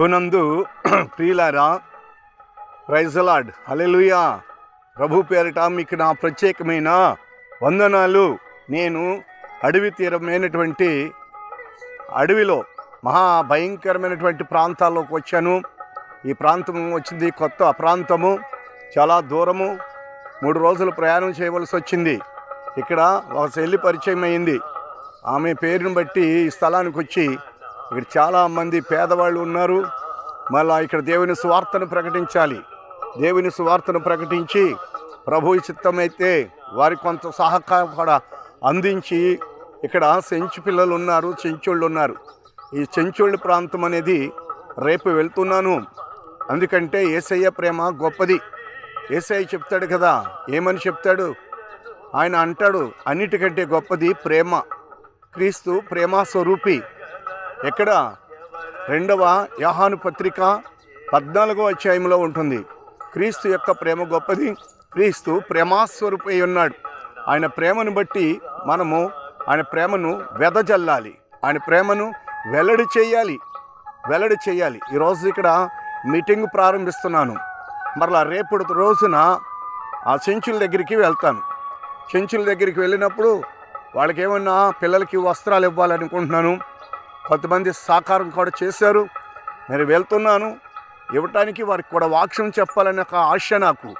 ప్రభునందు ప్రియులారా ప్రైజలాడ్ అలెలుయా ప్రభు పేరిట మీకు నా ప్రత్యేకమైన వందనాలు. నేను అడవి తీరమైనటువంటి అడవిలో మహా భయంకరమైనటువంటి ప్రాంతాల్లోకి వచ్చాను. ఈ ప్రాంతం వచ్చింది కొత్త ప్రాంతము. చాలా దూరము. మూడు రోజులు ప్రయాణం చేయవలసి వచ్చింది. ఇక్కడ ఒక చెల్లి పరిచయం అయింది. ఆమె పేరుని బట్టి ఈ స్థలానికి వచ్చి ఇక్కడ చాలా మంది పేదవాళ్ళు ఉన్నారు. మళ్ళా ఇక్కడ దేవుని సువార్తను ప్రకటించాలి. దేవుని సువార్తను ప్రకటించి ప్రభు చిత్తమైతే వారికి కొంత సహకారం కూడా అందించి ఇక్కడ చెంచు పిల్లలు ఉన్నారు చెంచోళ్ళు ఉన్నారు. ఈ చెంచోళ్ళ ప్రాంతం అనేది రేపు వెళ్తున్నాను. ఎందుకంటే ఏసయ్య ప్రేమ గొప్పది. ఏసయ్య చెప్తాడు కదా ఏమని చెప్తాడు? ఆయన అంటాడు అన్నిటికంటే గొప్పది ప్రేమ. క్రీస్తు ప్రేమ స్వరూపి ఎక్కడ? రెండవ యహాను పత్రిక పద్నాలుగో అధ్యాయంలో ఉంటుంది. క్రీస్తు యొక్క ప్రేమ గొప్పది. క్రీస్తు ప్రేమాస్వరూపై ఉన్నాడు. ఆయన ప్రేమను బట్టి మనము ఆయన ప్రేమను వెదజల్లాలి. ఆయన ప్రేమను వెల్లడి చేయాలి. వెల్లడి చేయాలి. ఈరోజు ఇక్కడ మీటింగ్ ప్రారంభిస్తున్నాను. మరలా రేపటి రోజున ఆ చెంచుల దగ్గరికి వెళ్తాను. చెంచుల దగ్గరికి వెళ్ళినప్పుడు వాళ్ళకి ఏమన్నా పిల్లలకి వస్త్రాలు ఇవ్వాలనుకుంటున్నాను. కొంతమంది సాకారం కూడా చేశారు. నేను వెళ్తున్నాను. ఇవ్వటానికి వారికి కూడా వాక్యం చెప్పాలనే ఒక ఆశ నాకు.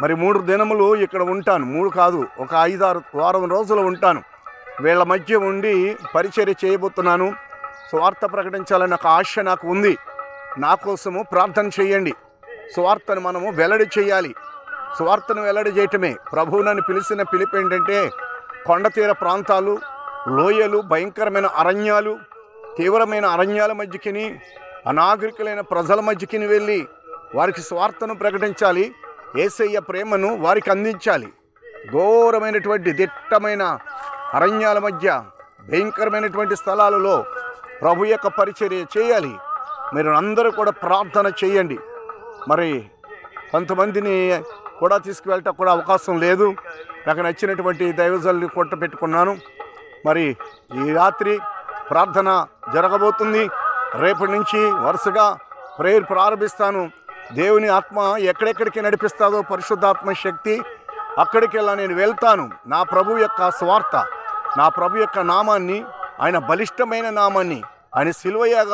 మరి మూడు దినములు ఇక్కడ ఉంటాను. మూడు కాదు ఒక ఐదారు వారం రోజులు ఉంటాను. వీళ్ళ మధ్య ఉండి పరిచర్య చేయబోతున్నాను. స్వార్థ ప్రకటించాలనే ఒక ఆశ నాకు ఉంది. నా కోసము ప్రార్థన చేయండి. స్వార్థను మనము వెల్లడి చేయాలి. స్వార్థను వెల్లడి చేయటమే. ప్రభువు నన్ను పిలిచిన పిలుపు ఏంటంటే కొండతీర ప్రాంతాలు లోయలు భయంకరమైన అరణ్యాలు తీవ్రమైన అరణ్యాల మధ్యకిని అనాగరికులైన ప్రజల మధ్యకిని వెళ్ళి వారికి స్వార్థను ప్రకటించాలి ఏసయ్య ప్రేమను వారికి అందించాలి. ఘోరమైనటువంటి దిట్టమైన అరణ్యాల మధ్య భయంకరమైనటువంటి స్థలాలలో ప్రభు యొక్క పరిచర్య చేయాలి. మీరు అందరూ కూడా ప్రార్థన చేయండి. మరి కొంతమందిని కూడా తీసుకువెళ్ళటం కూడా అవకాశం లేదు. నాకు నచ్చినటువంటి దైవజల్ని కొట్ట పెట్టుకున్నాను. మరి ఈ రాత్రి ప్రార్థన జరగబోతుంది. రేపటి నుంచి వరుసగా ప్రేయర్ ప్రారంభిస్తాను. దేవుని ఆత్మ ఎక్కడెక్కడికి నడిపిస్తాదో పరిశుద్ధాత్మ శక్తి అక్కడికి వెళ్ళా నేను వెళ్తాను. నా ప్రభు యొక్క స్వార్థ నా ప్రభు యొక్క నామాన్ని ఆయన బలిష్టమైన నామాన్ని ఆయన సిల్వయ్య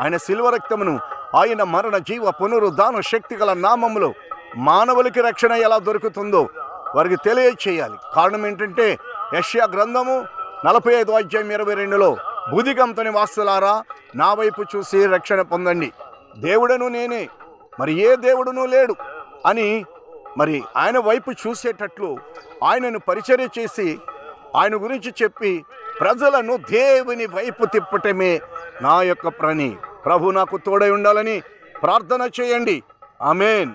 ఆయన సిల్వ రక్తమును ఆయన మరణ జీవ పునరుద్ధాన శక్తి గల నామములో మానవులకి రక్షణ ఎలా దొరుకుతుందో వారికి తెలియచేయాలి. కారణం ఏంటంటే యష్యా గ్రంథము నలభై ఐదు అధ్యాయం ఇరవై రెండులో బుధిగంతని వాస్తులారా నా వైపు చూసి రక్షణ పొందండి. దేవుడను నేనే మరి ఏ దేవుడును లేడు అని మరి ఆయన వైపు చూసేటట్లు ఆయనను పరిచర్య చేసి ఆయన గురించి చెప్పి ప్రజలను దేవుని వైపు తిప్పటమే నా యొక్క ప్రణి ప్రభు నాకు తోడై ఉండాలని ప్రార్థన చేయండి. ఆమెన్.